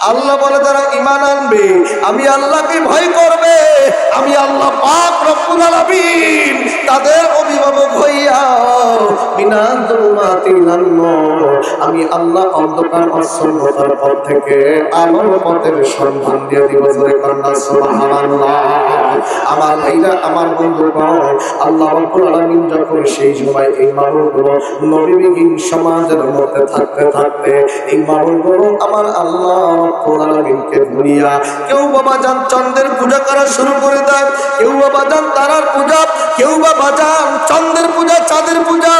আল্লাহ বলে তারা ইমান আনবে, আমি আল্লাহকে ভয় করবে। আমি আল্লাহ পাক তাদের অভিভাবক হইয়া আমি আল্লাহ অন্ধকার অসম্ভতার পথ থেকে আলোর পথের সন্ধান দিয়ে দিব। জোরে কন্যা সুবহানাল্লাহ। আমার ভাইরা, আমার বন্ধুগণ, আল্লাহ আলামিন যখন সেই সময় এই মানুষগুলো নবীবিহীন সমাজের মধ্যে থাকতে থাকতে এই মানুষগুলো আমার আল্লাহ কেউ চন্দ্রের পূজা করা শুরু করে দেয় কেউ বাবা যান তারার পূজা কেউ বাবা যান চন্দ্রের পূজা চাঁদের পূজা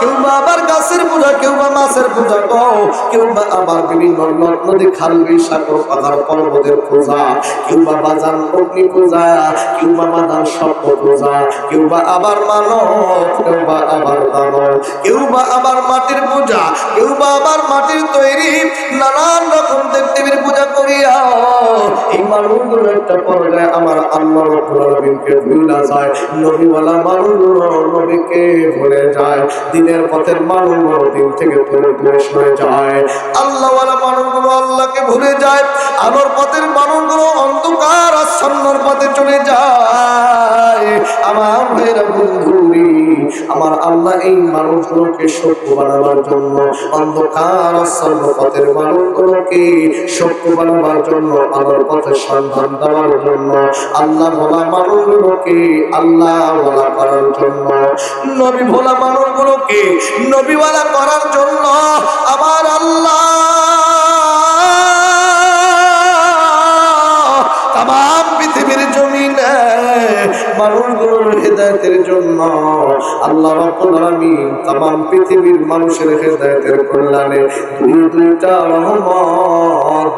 কেউ বা আবার গাছের পূজা কেউ বা মাছের পূজা গো কেউ বা আবার বিভিন্ন নদ খাল সাগর পাহাড় পর্বতের পূজা কেউ বা বাজান অগ্নি পূজা কেউ বা বাজান সর্প পূজা কেউ বা আবার মানব কেউ বা আবার দানব কেউ বা আবার মাটির পূজা কেউ বা আবার মাটির তৈরি নানান রকম দেবদেবীর পূজা করিয়া, এই মানুষগুলো একটা আমার আল্লাহ আলামিনকে ভুলা যায়, নবীওয়ালা নবীকে ভুলে যায়, দিনের পথের দিন থেকে যায়। আল্লাহওয়ালা মানুষগুলো আল্লাহকে ভুলে যায়, আলোর পথের মানুষগুলো অন্ধকার আচ্ছন্নর পথে চলে যায়। আমার ভাইরা বন্ধুরি আমার আল্লাহ এই মানুষগুলোকে সত্য বানাবার জন্য, অন্ধকার আচ্ছন্ন পথের মানুষগুলোকে সত্য বানাবার জন্য আলোর পথে সন্ধান দেওয়ার জন্য, আল্লাহ ভোলা মানুষগুলোকে, আল্লাহ ভোলা করার জন্য, নবী ভোলা মানুষগুলোকে নবীওয়ালা করার জন্য আমার আল্লাহ হেদায়তের জন্য আল্লাহ পৃথিবীর মানুষের হেদায়তের কল্যাণে দুই দুইটা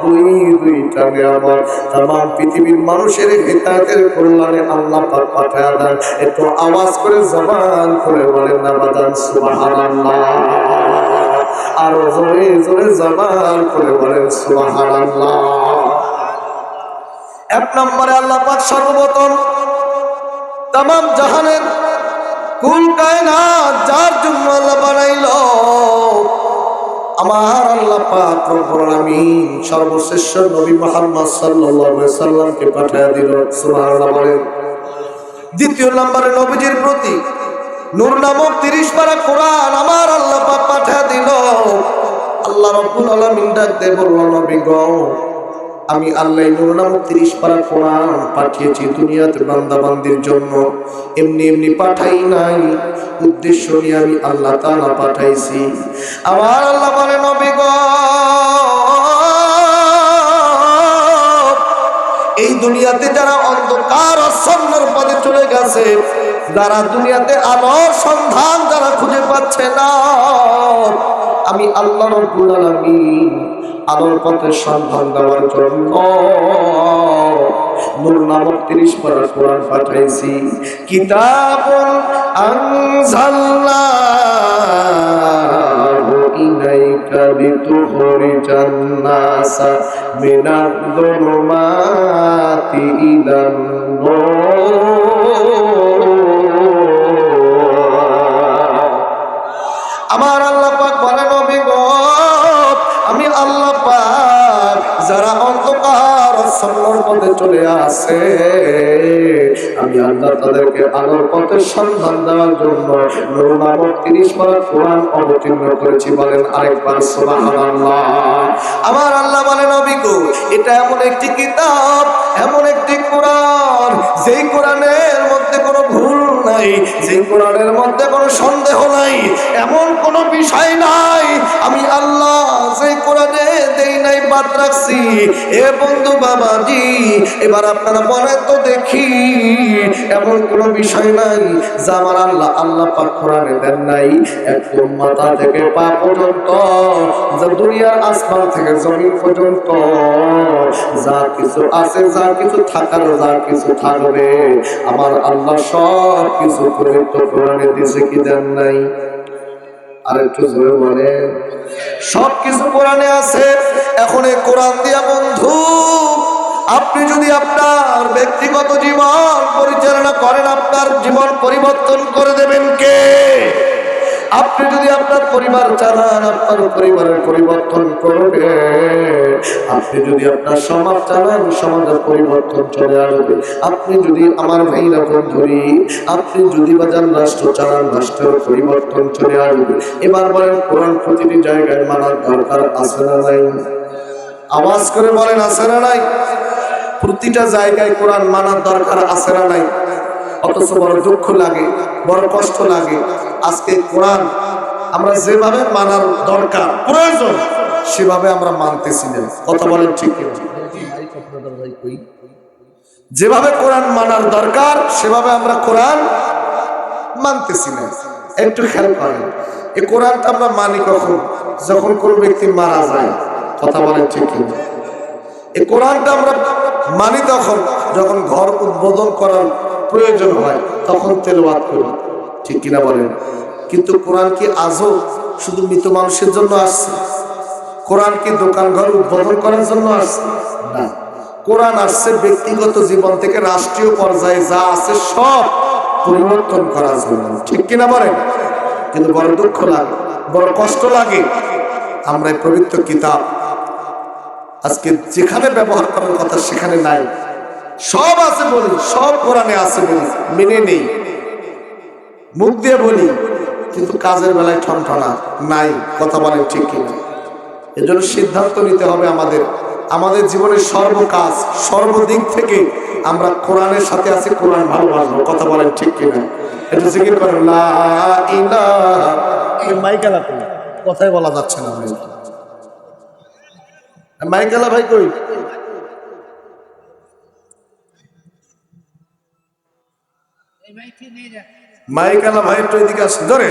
দুই দুইটা পৃথিবীর মানুষের হেদায়তের কল্যাণে আল্লাহ পাঠায় দেন। একটু আওয়াজ করে জবান করে বলেন না জোরে জোরে জবান করে বলেন, সুবহানাল্লাহ। এক নম্বরে আল্লাহ পাক সর্বপ্রথম তাম জাহানের কুল কায়নাত, যার জন্য আল্লাহ বানাইল। আমার আল্লাহ পাক আলামিন সর্বশ্রেষ্ঠ নবী মুহাম্মদ আলাইহি সাল্লামকে পাঠিয়ে দিল। সুবহানাল্লাহ বলেন। দ্বিতীয় নম্বরে নবীজির প্রতি নূর নামক তিরিশ পারা কোরআন আমার আল্লাহ পাক পাঠিয়ে দিল। আল্লাহ রব্বুল আলামিন ডাক দে বলল, নবী গো আমি আল্লাহ নূর নামক তিরিশ পারা কোরআন পাঠিয়েছি দুনিয়াতে বান্দা বান্দির জন্য। এমনি এমনি পাঠাই নাই। উদ্দেশ্য নিয়ে আমি আল্লাহ তাআলা পাঠাইছি। আমার আল্লাহ বলে, নবী এই দুনিয়াতে যারা অন্ধকার অসন্নর পদে চলে গেছে, যারা দুনিয়াতে আলোর সন্ধান যারা খুঁজে পাচ্ছে না, আমি আল্লাহ রব্বুল আলামিন আলোর পথে সন্ধান দেওয়ার জন্য নূর নামক তিরিশ পারা কোরআন পাঠাইছি। কিতাব আমার আল্লাহ পাক বলে নবী যারা অন্ধকার সন্ন্যর পথে চলে আসে, আমি আল্লাহ তাদেরকে আলোর পথে সন্ধান দেওয়ার জন্য নূর নামক তিরিশ পারা কোরআন অবতীর্ণ করেছি বলেন আরেকবার আমার আল্লাহ বলে, নবী গো, এটা এমন একটি কিতাব, এমন একটি কোরআন, যেই কোরআনের নাই। যে কোরআনের মধ্যে কোনো সন্দেহ নাই, এমন কোনো বিষয় নাই। আমি আল্লাহ সেই কোরআনে দেই নাই, বাদ রাখছি। এ বন্ধু বাবাজি, এবার আপনারা বলেন তো দেখি, এমন কোনো বিষয় নাই যা আমার আল্লাহ আল্লাহ পাক কোরআনে দেন নাই। একদম মাথা থেকে পা পর্যন্ত, যা দুনিয়ার আসমান থেকে জমিন পর্যন্ত, যা কিছু আছে, যা কিছু থাকার, যা কিছু থাকবে, আমার আল্লাহ সব কিছু পবিত্র কোরআনে দিছে কি দেন নাই? আর জোরে বলে সব কিছু কোরআনে আছে, এখন এই কোরআন দিয়া বন্ধু, আপনি যদি আপনার ব্যক্তিগত জীবন পরিচালনা করেন, আপনার জীবন পরিবর্তন করে দেবেন কে? আপনি যদি আপনার পরিবার চালান, আপনার পরিবারের পরিবর্তন করবে। আপনি যদি আপনার সমাজ চালান, সমাজের পরিবর্তন চলে আসবে। আপনি যদি আমার ভাইরা ধরি আপনি যদি বাজার রাষ্ট্র চালান, রাষ্ট্রের পরিবর্তন চলে আসবে। এবার বলেন, কোরআন প্রতিটি জায়গায় মানার দরকার আছে না নাই? আওয়াজ করে বলেন, আছে না নাই? প্রতিটা জায়গায় কোরআন মানার দরকার আছে না নাই? অথচ বড় দুঃখ লাগে, বড় কষ্ট লাগে। আজকে কোরআন আমরা যেভাবে মানার দরকার, প্রয়োজন, সেভাবে আমরা মানতেছি না। কথা বলেন ঠিক যেভাবে কোরআন মানার দরকার, সেভাবে আমরা কোরআন মানতেছি না। একটু খেয়াল করেন, এই কোরআনটা আমরা মানি কখন? যখন কোনো ব্যক্তি মারা যায়। কথা বলেন ঠিক এই কোরআনটা আমরা মানি তখন, যখন ঘর উদ্বোধন করার প্রয়োজন হয়, তখন তেলবাদ করি। ঠিক কিনা বলেন। কিন্তু কোরআন কি আজও শুধু মৃত মানুষের জন্য আসছে? কোরআন কি দোকান ঘর উদ্বোধন করার জন্য আসছে? না। কোরআন আসছে ব্যক্তিগত জীবন থেকে রাষ্ট্রীয় পর্যায়ে যা আছে সব পরিবর্তন করার জন্য। ঠিক কিনা বলেন? কিন্তু বড় দুঃখ লাগে, বড় কষ্ট লাগে। আমরা পবিত্র কিতাব আজকে যেখানে ব্যবহার করার কথা সেখানে নাই। সব আছে বলি, সব কোরআনে আছে বলি, মেনে নেই। মুখ দিয়ে বলি, কিন্তু কাজের বেলায় ঠনঠনা, নাই, কথা বলেন ঠিক কিনা। এজন্য সিদ্ধান্ত নিতে হবে আমাদের। আমাদের জীবনের সর্বকাজ সর্বদিক থেকে আমরা কোরআনের সাথে আছি, কোরআন ভালোবাসবো, কথা বলেন ঠিক কিনা। এটা জিজ্ঞেস করেন মাইকালা কথাই বলা যাচ্ছে না ভাই মাইকালা ভাই কই? মাইকালা ভাই, একটু এদিকে আসে ধরে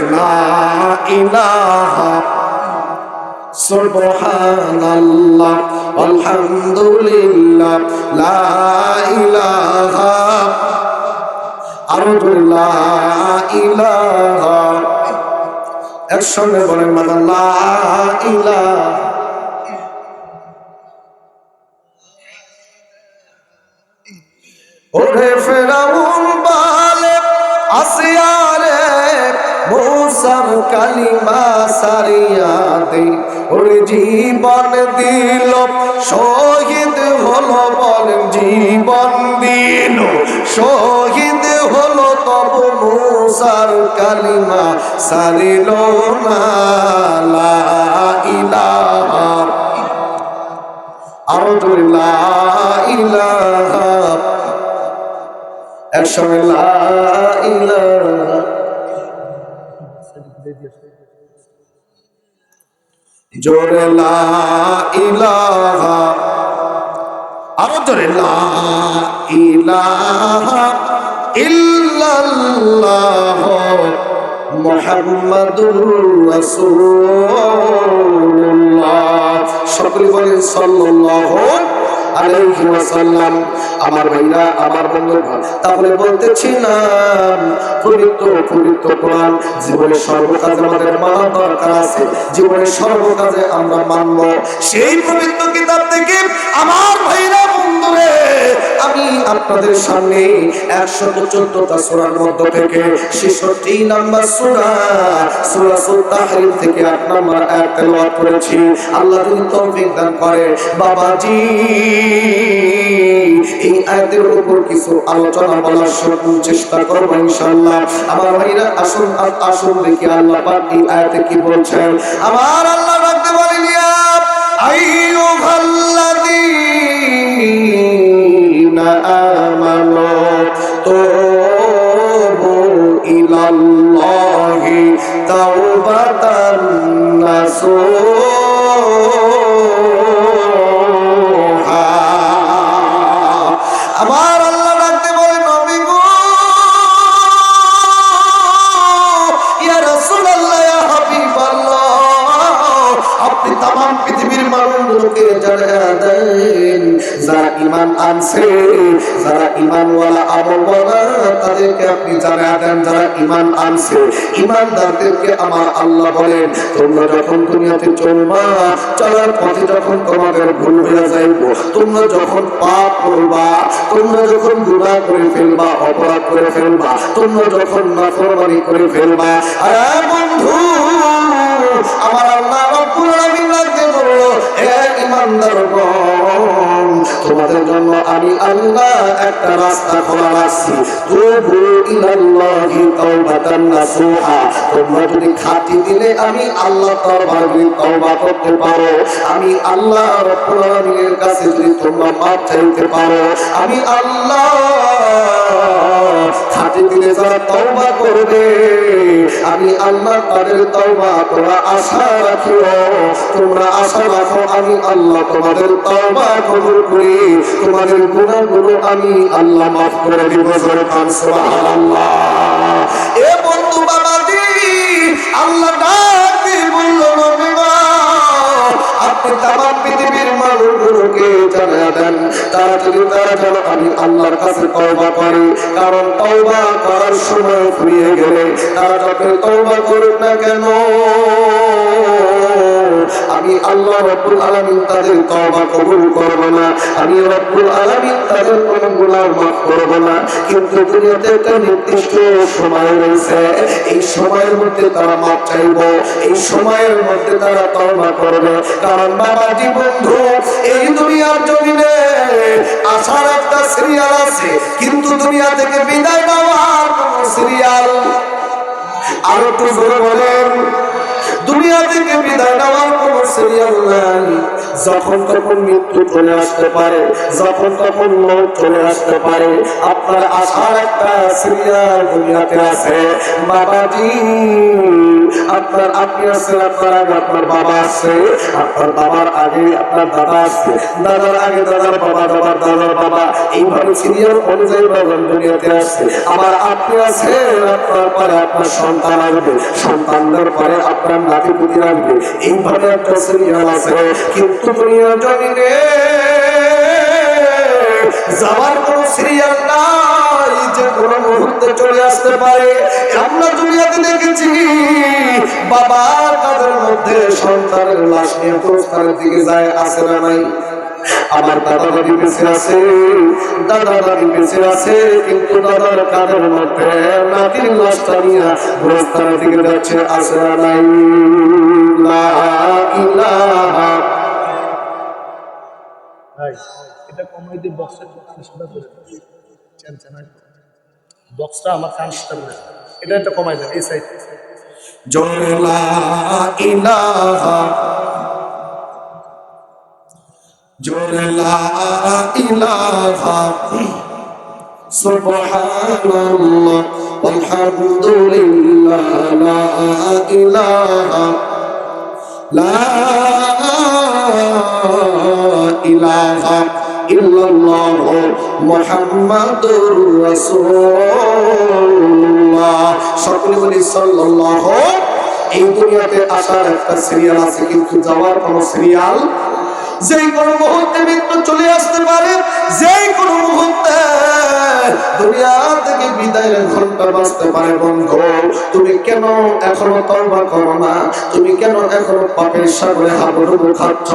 ইলাহা লা ইলাহা। লা ইলাহা। একসঙ্গে বলেন মাতা লা কালিমা সারিয়া দে। ওরে জীবন দিল, শহীদ হলো বলেন, জীবন দিল, শহীদ হলো তব মুসার কালিমা সারিল না ইলাহা। আরও জোরে, লা ইলাহা। একসঙ্গে লা ইলাহা। জোরে লা আরও জোরে লা ইলাহা ইল্লাল্লাহ সকলে বলেন সাল্লাল্লাহু আলাইহি ওয়াসাল্লাম, আমার ভাইরা, আমার বন্ধুগণ তাহলে বলতেছিলাম, পবিত্র পবিত্র কোরআন জীবনে সর্বকাজে আমাদের মানা দরকার আছে। জীবনের সর্বকাজে আমরা মানব। সেই পবিত্র কিতাব থেকে আমার ভাইরা বন্ধুরে আমি আপনাদের সামনে একশত চোদ্দটা সুরার মধ্য থেকে ছেষট্টি নাম্বার সুরা সুরা সুলতাহরিম থেকে আট নাম্বার এক তেলাওয়াত করেছি। আল্লাহ যদি তৌফিক দান করে বাবাজি, এই আয়াতের উপর কিছু আলোচনা বলার চেষ্টা করব আমার ভাইরা, আসুন আসুন দেখি আল্লাহ পাক এই আয়াতে কি বলছেন। আমার আল্লাহ রাখতে বলেন, ইয়া নাসুহা ঈমান আনছে, যারা ঈমানওয়ালা আমলওয়ালা, তাদেরকে আপনি জানিয়ে দেন যারা ঈমান আনছে। ঈমানদারদেরকে আমার আল্লাহ বলেন, তোমরা যখন দুনিয়াতে চলবা, চলার পথে যখন তোমাদের ভুল হয়ে যাইব, তোমরা যখন পাপ করবা, তোমরা যখন গুনাহ করে ফেলবা, অপরাধ করে ফেলবা, তোমরা যখন নাফরমানি করে ফেলবা, আর বন্ধু, আমার আল্লাহ রব্বুল আলামিন লাগতে বলল, হে ইমানদারগণ তোমাদের জন্য আমি আল্লাহ একটা রাস্তা খোলা রাখছি ইলাল্লাহি তাওবাতান নাসুহা। তোমরা যদি দিলে আমি আল্লাহ তওবা করতে পারো। আমি আল্লাহ রব্বুল আলামিনের কাছে যদি তোমরা চাইতে পারো, আমি আল্লাহ দিলে যারা তওবা করবে, আমি আল্লাহ তাদের তওবা তোমরা আশা রাখিও। তোমরা আশা রাখো, আমি আল্লাহ তোমাদের তওবা কবুল করি। তোমাদের গুনাহগুলো আমি আল্লাহ মাফ করে দিব পৃথিবীর মানুষগুলোকে জানা তারা যেন আমি আল্লাহর কাছে তওবা করে। কারণ তওবা করার সময় ফুরিয়ে গেলে তারা যখন তওবা করুক না কেন আমি আল্লাহ রব্বুল আলামিন তাদের তওবা কবুল করব না। আমি রব্বুল আলামিন তাদের কোনো গুনাহ মাফ করব না। কিন্তু দুনিয়াতে একটা নির্দিষ্ট সময় রয়েছে। এই সময়ের মধ্যে তারা মাপ চাইব। এই সময়ের মধ্যে তারা তওবা করবে। কারণ বাবাজি বন্ধু, এই দুনিয়ার জমিনে আসার একটা সিরিয়াল আছে। কিন্তু দুনিয়া থেকে বিদায় নেওয়ার সিরিয়াল আর একটু জোরে বলেন। দুনিয়া থেকে বিদায় নেওয়ার কোন সিরিয়াল নাই। যখন তখন মৃত্যু চলে আসতে পারে, যখন তখন মৌত চলে আসতে পারে, আপনার আশার একটা সিরিয়াল দুনিয়াতে আছে। বাবাজি, আপনার আপনি আছে আপনার আগে আপনার বাবা আছে, আপনার বাবার আগে আপনার দাদা আছে। দাদার আগে দাদার বাবা, দাদার দাদার বাবা, এইভাবে সিরিয়াল অনুযায়ী বাগান দুনিয়াতে আসছে আবার আপনি আছেন, আপনার পরে আপনার সন্তান আসবে। সন্তানদের পরে আপনার নাতি পুতি আসবে। এইভাবে একটা সিরিয়াল আছে। কিন্তু দুনিয়া জমিনে যাওয়ার কোন সিরিয়াল নাই, যে কোনো মুহূর্তে চলে আসতে পারে। আমরা দুনিয়াতে দেখেছি, বাবার কাদের মধ্যে সন্তানের লাশ নিয়ে প্রস্তানের দিকে যায়, আসে না নাই। আমার দাদা দাদি বেঁচে আছে, দাদা দাদি বেঁচে আছে, কিন্তু দাদার কাদের মধ্যে নাতির লাশটা নিয়ে প্রস্তানের দিকে যাচ্ছে, আসে নাই। ইলাহা ভাই, এটা কমাই দিয়ে বক্সের কান সাদা করে বক্সটা আমার কান সাদা করে এটা একটা কমাই এই সাইড জোরে লা ইলাহা। জোরে লা ইলাহা। সুবহানাল্লাহ লা লা ইলাহা ইল্লাল্লাহ মুহাম্মাদুর রাসূলুল্লাহ। সকলে বলি সাল্লাল্লাহু এই দুনিয়াতে আসার একটা সিরিয়াল আছে, কিন্তু যাওয়ার কোনো সিরিয়াল যেই কোনো মুহূর্তে মৃত্যু চলে আসতে পারে, যেই কোনো মুহূর্তে দুনিয়া থেকে পারে, বন্ধু। তুমি কেন এখনও করো না? তুমি কেন এখনও খাচ্ছ?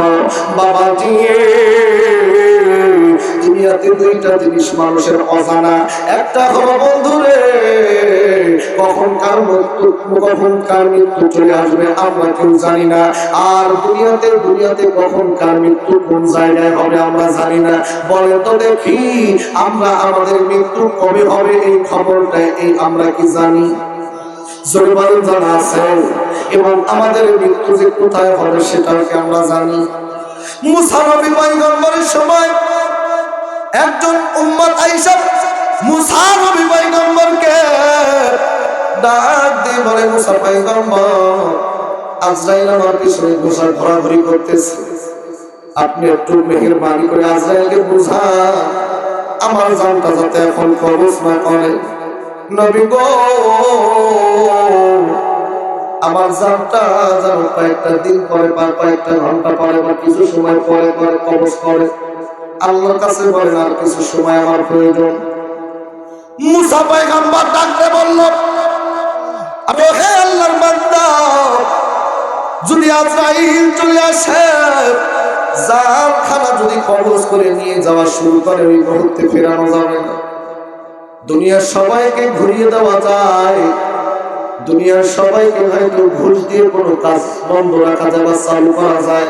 দুনিয়াতে দুইটা জিনিস মানুষের অজানা। একটা হলো বন্ধুরে কখন কার মৃত্যু, কখন কার মৃত্যু চলে আসবে আমরা কেউ জানি না। আর দুনিয়াতে দুনিয়াতে কখন কার মৃত্যু, কোন জায়গায় হবে আমরা জানি না। বলে তো দেখি, আমরা আমাদের মৃত্যু কবে হবে? এই খবরটা, এই আমরা কি জানি? জরিমানা জানা আছে। এবং আমাদের মৃত্যু যে কোথায় হবে সেটাও কি আমরা জানি? মুসা নবী পয়গম্বরের সময় একজন উম্মত আইসা মুসা নবী পয়গম্বরকে ডাক দিয়ে বলে, মুসা পয়গম্বর, আজরাইল আমার পিছনে ঘোষা ঘোরাঘুরি করতেছে। আপনি একটু মেহেরবানি করে আজরাইলকে বুঝা আমার জানটা যাতে এখন খরচ না করে। নবী গো, আমার জানটা যেন কয়েকটা দিন পরে বা কয়েকটা ঘণ্টা পরে বা কিছু সময় পরে পরে কবজ করে। আল্লাহর কাছে বলেন, আর কিছু সময় আমার প্রয়োজন। মুসা পয়গাম্বার ডাকতে বলল, আমি হে আল্লাহর বান্দা, যদি আজরাইল চলে আসে জাল খানা যদি কবজ করে নিয়ে যাওয়া শুরু করে, ওই মুহূর্তে ফেরানো যাবে না। দুনিয়ার সবাইকে ঘুরিয়ে দেওয়া যায়। দুনিয়ার সবাইকে হয়তো ঘুষ দিয়ে কোনো কাজ বন্ধ রাখা যায় বা চালু করা যায়।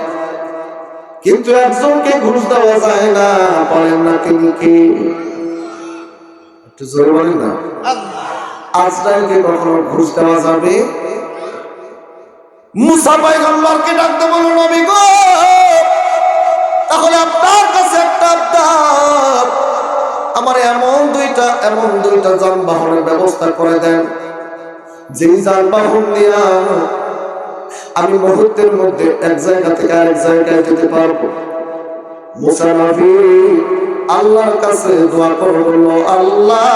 কিন্তু একজনকে ঘুষ দেওয়া যায় না পারেন না কিন্তু কে? একটু জোরে বলেন না। আজরাইলকে কখনো ঘুষ দেওয়া যাবে? মুসা পয়গম্বরকে ডাকতে বলো, নবী গো, তাহলে আপনার কাছে একটা আবদার। আমার এমন দুইটা এমন দুইটা যানবাহনের ব্যবস্থা করে দেন। যেই যানবাহন দিয়া আমি মুহূর্তের মধ্যে এক জায়গা থেকে আরেক জায়গায় যেতে পারব। মুসা আল্লাহর কাছে দোয়া করো আল্লাহ,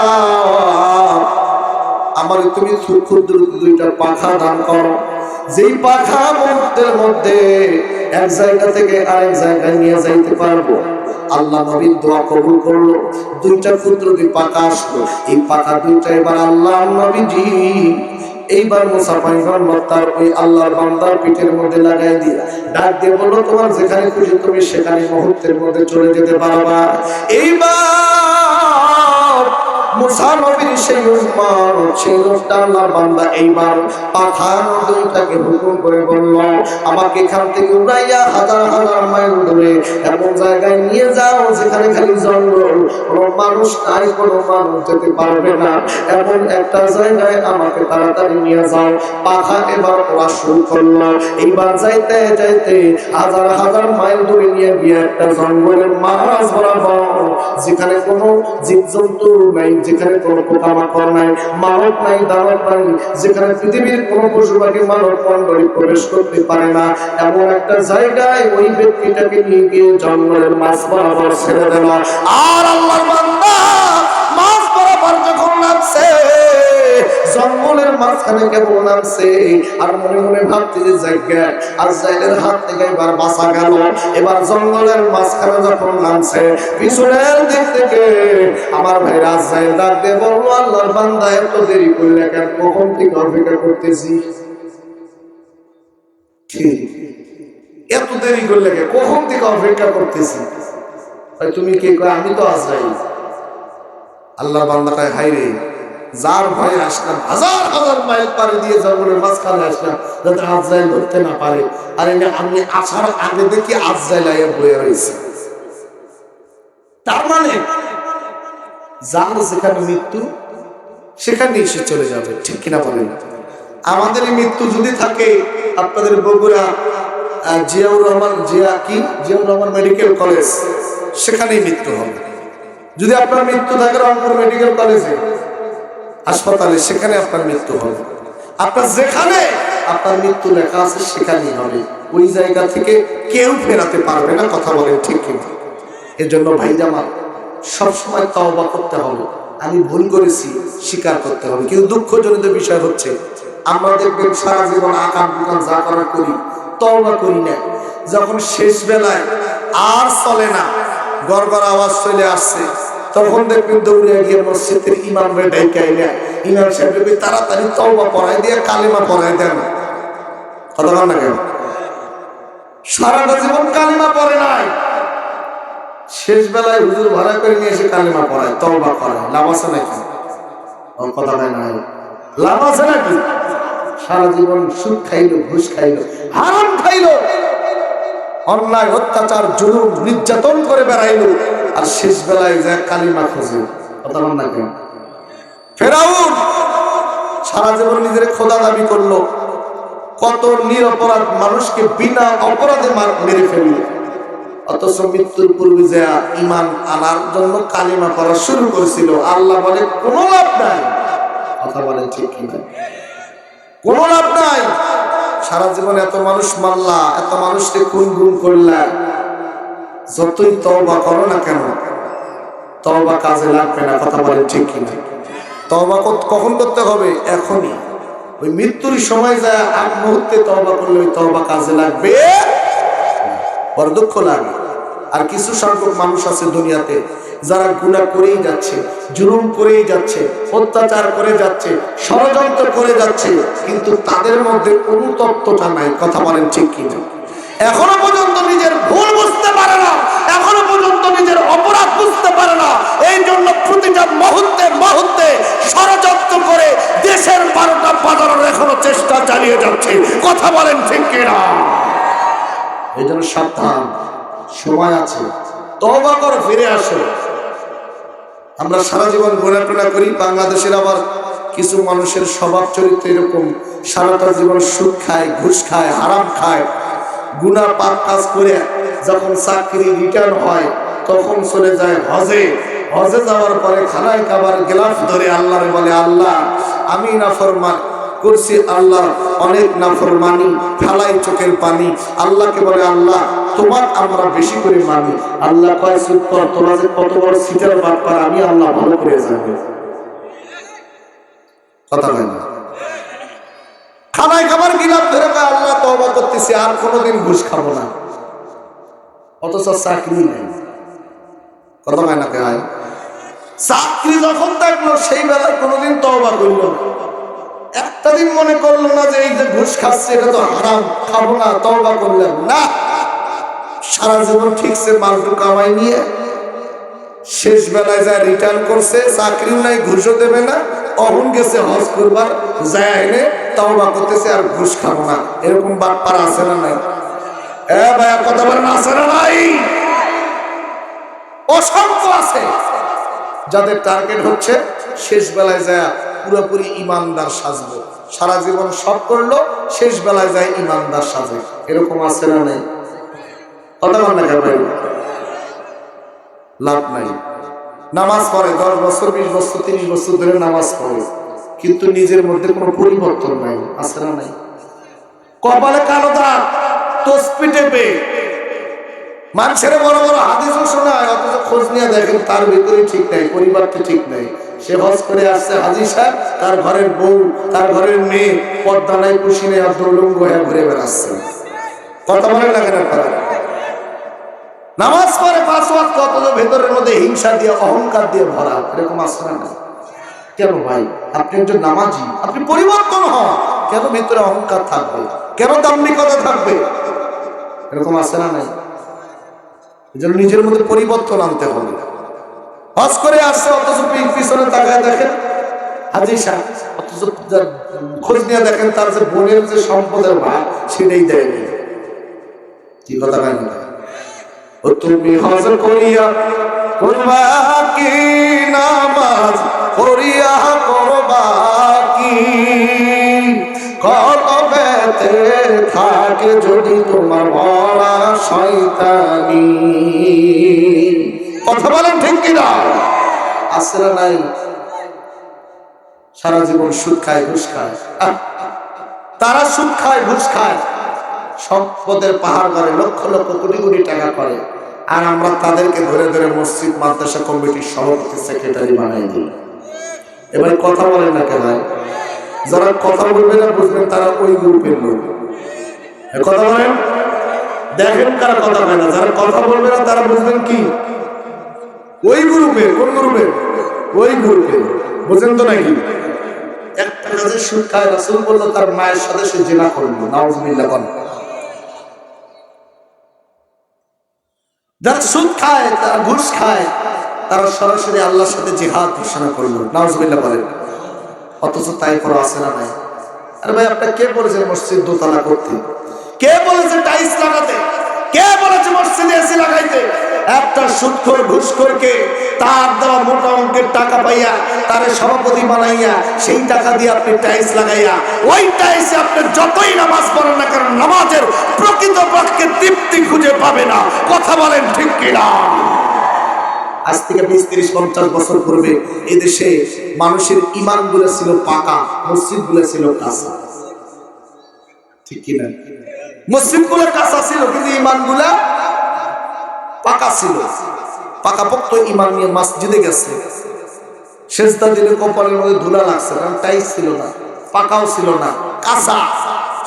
আমার তুমি ক্ষুদ্র দুইটা পাখা দান করো। যেই পাখা মুহূর্তের মধ্যে এক জায়গা থেকে আরেক জায়গায় নিয়ে যাইতে পারব। আল্লাহ নবীর দোয়া কবুল করল, দুইটা ক্ষুদ্র দুই পাখা আসলো। এই পাখা দুইটা এবার আল্লাহ নবীজি এইবার মুসা পয়গম্বর তার ওই আল্লাহর বান্দার পিঠের মধ্যে লাগাই দিয়ে ডাক দিয়ে বলল, তোমার যেখানে খুশি তুমি সেখানে মুহূর্তের মধ্যে চলে যেতে পারবা। এইবার মুসা নবীর সেই উম্মত সেই লোকটা বান্দা, এইবার পাঠান দুইটাকে হুকুম করে বলল, আমাকে এখান থেকে উড়াইয়া হাজার হাজার মাইল ধরে এমন জায়গায় নিয়ে যাও যেখানে খালি জঙ্গল। কোনো মানুষ নাই, কোনো মানুষ যেতে পারবে না। এমন একটা জায়গায় আমাকে তাড়াতাড়ি নিয়ে যাও। পাখা এবার ওরা শুরু করল। এইবার যাইতে যাইতে হাজার হাজার মাইল দূরে নিয়ে গিয়ে একটা জঙ্গলের মাছ বরাবর, যেখানে কোনো জীবজন্তু নাই যেখানে কোনো পোকামাকড় নাই, মানব নাই, দানব নাই, যেখানে পৃথিবীর কোনো পশু পাখি মানব মন্ডলী প্রবেশ করতে পারে না, এমন একটা জায়গায় ওই ব্যক্তিটাকে নিয়ে গিয়ে জঙ্গলের মাছ বরাবর ছেড়ে দেওয়া। আর আল্লাহর জঙ্গলের মাঝখানে কেবল নামছে। আর মনে মনে ভাবতে যে জায়গা। আর জাইলের হাত থেকে এবার বাঁচা গেল। এবার জঙ্গলের মাঝখানে যখন নামছে, পিছনের দিক থেকে আমার ভাই রাজাইল ডাক দিয়ে বলল, আল্লাহর বান্দা, এত দেরি করলে কেন? কখন থেকে অপেক্ষা করতেছি? কি? এত দেরি করলে কেন? কখন থেকে অপেক্ষা করতেছি? তুমি কে? আমি তো আজরাইল। আল্লাহ বান্দাটায় হাই রে। যার ভয়ে আসলাম, হাজার হাজার মাইল পারে দিয়ে জঙ্গলের মাঝখানে আসলাম, যাতে আজরাইল ধরতে না পারে। আর এনে আমি আসার আগে দেখি আজরাইল আইয়া বয়ে রয়েছে। তার মানে যার যেখানে মৃত্যু সেখানে এসে চলে যাবে, ঠিক কিনা বলেন? আমাদের মৃত্যু যদি থাকে, আপনাদের বগুড়া জিয়াউর রহমান, জিয়া কি? জিয়াউর রহমান মেডিকেল কলেজ, সেখানেই মৃত্যু হবে। যদি আপনার মৃত্যু থাকে রংপুর মেডিকেল কলেজে হাসপাতালে, সেখানে আপনার মৃত্যু হবে। আপনার যেখানে আপনার মৃত্যু লেখা আছে, সেখানেই হবে। ওই জায়গা থেকে কেউ ফেরাতে পারবে না, কথা বলেন ঠিক কিনা এর জন্য ভাইজামা সবসময় তওবা করতে হবে। আমি ভুল করেছি, স্বীকার করতে হবে। কিন্তু দুঃখজনিত বিষয় হচ্ছে, আমরা দেখবেন সারা জীবন আকাম দোকান যা করা করি, তওবা করি না। যখন শেষ বেলায় আর চলে না, গড়গড় আওয়াজ চলে আসছে। তখন দেখবেন দৌড়ে গিয়ে মসজিদের ইমাম রে ডাইকে আইলে, ইমাম সাহেবকে তাড়াতাড়ি তওবা পড়াই দিয়ে কালিমা পড়াই দেন। কথা না কেন? সারাটা জীবন কালিমা পড়ে নাই। শেষ বেলায় হুজুর ভাড়া করে নিয়ে এসে কালিমা পড়ায়, তওবা করায়। লাভ নাকি? কথা হয় না। লাভ নাকি? সারা জীবন সুদ খাইলো, ঘুষ খাইলো, হারাম খাইলো। অন্যায়, অত্যাচার, জুলুম, নির্যাতন করে বেড়াইলো। আর শেষ বেলায় যায় কালিমা খোঁজে বল ফেরাউন সারা জীবন নিজের খোদা দাবি করল, কত নিরপরাধ মানুষকে বিনা অপরাধে মেরে অথচ মৃত্যুর পূর্বে যে ইমান আনার জন্য কালিমা করা শুরু করেছিল, আল্লাহ বলে, কোনো লাভ নাই। কথা বলেন ঠিক কিনা? কোনো লাভ নাই। সারা জীবন এত মানুষ মারলা, এত মানুষকে খুন গুম করলা। যতই তওবা করো না কেন, তওবা কাজে লাগবে না, কথা বলেন ঠিক কিনা। তওবা কখন করতে হবে? এখনই। ওই মৃত্যুর সময় যায়, আগ মুহূর্তে তওবা করলে ওই তওবা কাজে লাগবে। বড় দুঃখ লাগে। আর কিছু সংখ্যক মানুষ আছে দুনিয়াতে, যারা গুণা করেই যাচ্ছে, জুলুম করেই যাচ্ছে, অত্যাচার করে যাচ্ছে, ষড়যন্ত্র করে যাচ্ছে, কিন্তু তাদের মধ্যে অনুতপ্তটা নাই, কথা বলেন ঠিক কিনা। এখনও পর্যন্ত নিজের বুঝতে পারে না, এখনও পর্যন্ত নিজের অপরাধ বুঝতে পারে না। এই জন্য প্রতিটা মুহূর্তে মুহূর্তে ষড়যন্ত্র করে দেশের বারোটা বাজানো নিয়ে যাচ্ছে। কথা বলেন ঠিক কিনা? এই জন্য সাবধান, সময় আছে। তবা করো ফিরে আসো। আমরা সারা জীবন গোনাটোনা করি, বাংলাদেশের আবার কিছু মানুষের স্বভাব চরিত্র এরকম। সারাটা জীবন সুদ খায়, ঘুষ খায়, হারাম খায় গুনা পাপ কাজ করে যখন চাকরি রিটার্ন হয়, তখন চলে যায় হজে। হজে যাওয়ার পরে খানায় খাবার গেলাফ ধরে আল্লাহরে বলে, আল্লাহ, আমি নাফরমান করছি আল্লাহ অনেক নাফরমানি ফালাই চোখের পানি। আল্লাহকে বলে, আল্লাহ, তোমার আমরা বেশি করে মানি। আল্লাহ কয়, চুপ কর যে কত বড় সিটার বাটপার আমি আল্লাহ ভালো করে জানি। কথা হয় না। খানায় খাবার গিলাপ ধরে আল্লাহ, তওবা করতেছি, আর কোনোদিন ঘুষ খাব না। অথচ চাকরি নেই। কথা হয় না কে হয় চাকরি যখন থাকল সেই বেলায় কোনোদিন তওবা করল একটা দিন মনে করল না যে এই যে ঘুষ খাচ্ছে, এটা তো হারাম, খাব না, তওবা করলেন না, সারা জীবন ঠিকছে মালটু কামাই নিয়ে শেষ বেলায় যা রিটার্ন করছে চাকরিও নাই, ঘুষও দেবে না, অহন গেছে হজ করবার, যায় এনে তওবা করতেছে আর ঘুষ খাব না। এরকম বাটপার আছে না নাই? এ ভাইয়া, কথা বলেন, আছে না? অসংখ্য আছে। যাদের টার্গেট হচ্ছে শেষ বেলায় যায় পুরোপুরি ইমানদার সাজবে। সারা জীবন সব করল, শেষ বেলায় যায় ইমানদার সাজে। এরকম আছে না নাই? লাভ নাই। নামাজ পড়ে, দশ বছর, বিশ বছর, তিরিশ বছর ধরে নামাজ পড়ে। কিন্তু নিজের মধ্যে কোনো পরিবর্তন নাই। আছে না নাই? কপালে কালো মানুষের বড় বড় হাদিসও শোনায়, অথচ খোঁজ নিয়ে দেখেন তার ভিতরে ঠিক নাই পরিবারটা ঠিক নাই। সে হজ করে আসছে হাজি সাহেব, তার ঘরের বউ, তার ঘরের মেয়ে পর্দা নাই, খুশি নেই আর দৌলঙ্গ হয়ে ঘুরে বেড়াচ্ছে। কথা বলে লাগে না তারা নামাজ পড়ে পাঁচ ওয়াক্ত, অথচ ভেতরের মধ্যে হিংসা দিয়ে, অহংকার দিয়ে ভরা, এরকম আসছে না? কেন ভাই? আপনি একজন নামাজি, আপনি পরিবর্তন হন? কেন ভিতরে অহংকার থাকবে? কেন দাম্ভিকতা থাকবে? এরকম আছে না নাই? এই জন্য নিজের মধ্যে পরিবর্তন আনতে হবে। হজ করে আসছে, অথচ পিছনে তাকায় দেখেন হাজি অথচ খোঁজ নিয়ে দেখেন তার যে বোনের যে সম্পদের ভাগ সেটাই দেয়নি। কি কথা কেন ও তুমি হজ করিয়া করবা কি নামাজ করিয়া করবা কি? কলবেতে থাকে যদি তোমার ভরা শয়তানি। কথা বলেন ঠিক কিনা? আসলে নাই। সারা জীবন খায়, ঘুষ খায়। তারা সুদ খায়, ঘুষ খায়। সম্পদের পাহাড় করে লক্ষ লক্ষ কোটি কোটি টাকা করে। আর আমরা তাদেরকে ধরে ধরে মসজিদ, মাদ্রাসা, কমিটির সভাপতি, সেক্রেটারি বানাই দিই। এবারে কথা বলেন না কেন যারা কথা বলবে না বুঝবেন তারা ওই গ্রুপের লোক। কথা বলেন? দেখেন কথা বলে না। যারা কথা বলবে না তারা বুঝবেন কি? ওই গ্রুপের কোন গ্রুপের ওই গ্রুপের বুঝেন তো নাকি? একটা কাজে রাসুল বলল, তার মায়ের সাথে সে জেনা করল। নাউজুবিল্লাহ বল যারা সুদ খায়, তারা ঘুষ খায়, তারা সরাসরি আল্লাহর সাথে জিহাদ ঘোষণা করল। নাউজুবিল্লাহ, বলেন। অথচ তাই করে আসে না নাই? আরে ভাই, আপনার কে বলেছে মসজিদ দোতলা করতে? কে বলেছে টাইলস লাগাতে? কে বলেছে মসজিদে এসি লাগাইতে? একটা সুদখোর ঘুষখোরকে তার দেওয়া মোটা অঙ্কের টাকা পাইয়া তারে সভাপতি বানাইয়া সেই টাকা দিয়ে আপনি টাইলস লাগাইয়া ওই টাইলসে আপনি যতই নামাজ পড়েন না কারণ নামাজের প্রকৃত পক্ষে তৃপ্তি খুঁজে পাবে না। কথা বলেন ঠিক কিনা? আজ থেকে বিশ, তিরিশ, পঞ্চাশ বছর পূর্বে এদেশে মানুষের ইমানগুলো ছিল পাকা মসজিদগুলো ছিল কাঁচা। ঠিক কিনা? মসজিদগুলো কাঁচা ছিল, কিন্তু ইমানগুলা পাকা ছিল। পাকাপোক্ত ইমান নিয়ে মসজিদে গেছে। শেষদা দিলে কপালের মধ্যে ধুলা লাগছে, কারণ টাইস ছিল না, পাকাও ছিল না, কাঁচা।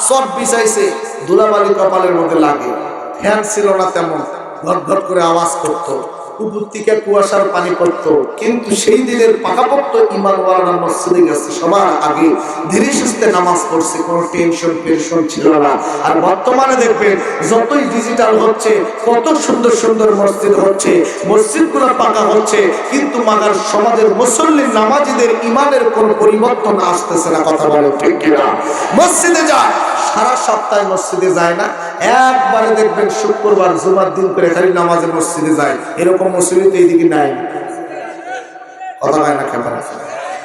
সব বিছাইছে, ধুলাবালি কপালের মধ্যে লাগে। ফ্যান ছিল না তেমন ঘট ঘট করে আওয়াজ করতো। উপর থেকে কুয়াশার পানি পড়তো। কিন্তু সেই দিনের পাকাপোক্ত ইমান ওয়ালারা মসজিদে গেছে, সবার আগে ধীরে সুস্থে নামাজ পড়ছে, কোনো টেনশন পেনশন ছিল না। আর বর্তমানে দেখবেন, যতই ডিজিটাল হচ্ছে, কত সুন্দর সুন্দর মসজিদ হচ্ছে, মসজিদগুলো পাকা হচ্ছে, কিন্তু মাগার সমাজের মুসল্লি নামাজিদের ইমানের কোনো পরিবর্তন আসতেছে না, কথা বলো ঠিক কিনা? মসজিদে যায় সারা সপ্তাহে মসজিদে যায় না। একবারে দেখবেন শুক্রবার, জুমার দিন করে খালি নামাজে মসজিদে যায়। এরকম মসজিদে তো এইদিকে নাই। কথা হয় না ক্যামেরা?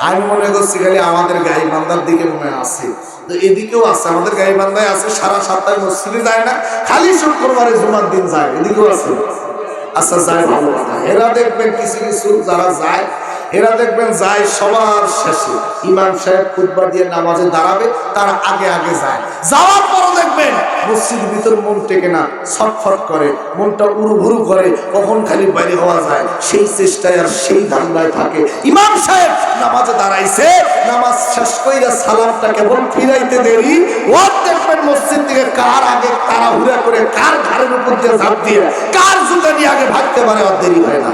আমি মনে করছি খালি আমাদের গাই বান্দার দিকে মনে আছে। তো এদিকেও আছে, আমাদের গাই বান্দায় আছে, সারা সপ্তাহে মসজিদে যায় না, খালি শুক্রবারে জুমার দিন যায়। এদিকেও আছে। আচ্ছা যায় ভালো কথা। এরা দেখবেন কিছু কিছু যারা যায় এরা দেখবেন যায় সবার শেষে। ইমাম সাহেব খুতবা দিয়ে নামাজে দাঁড়াবে, তারা আগে আগে যায়। যাওয়ার পরও দেখবেন মসজিদ ভিতর মন টেকে না, ছটফট করে, মনটা উড়ুভুরু করে, কখন খালি বাইরে হওয়া যায়, সেই চেষ্টায় আর সেই ধান্দায় থাকে। ইমাম সাহেব নামাজে দাঁড়াইছে, নামাজ শেষ কইরা সালামটা কেবল ফিরাইতে দেরি। ওর দেখবেন মসজিদ থেকে কার আগে তারা তাড়াহুড়া করে, কার ঘাড়ের উপর দিয়ে ঝাঁপ দিয়ে, কার জুতা নিয়ে আগে ভাগতে পারে আর দেরি হয় না।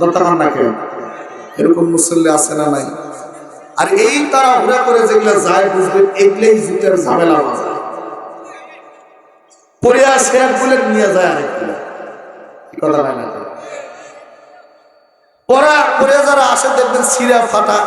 কথা কান না কেন? এরকম মুসল্লি আছে না নাই? আর এই তারা ঘুরা করে যেগুলো যায় বুঝবেন, এগুলোই জুতের ঝামেলা বাজায় পরে আসে এক বলে নিয়ে যায় এই কথা না কেন? পরে পরে যারা আসে দেখবেন সিরা ফাটা।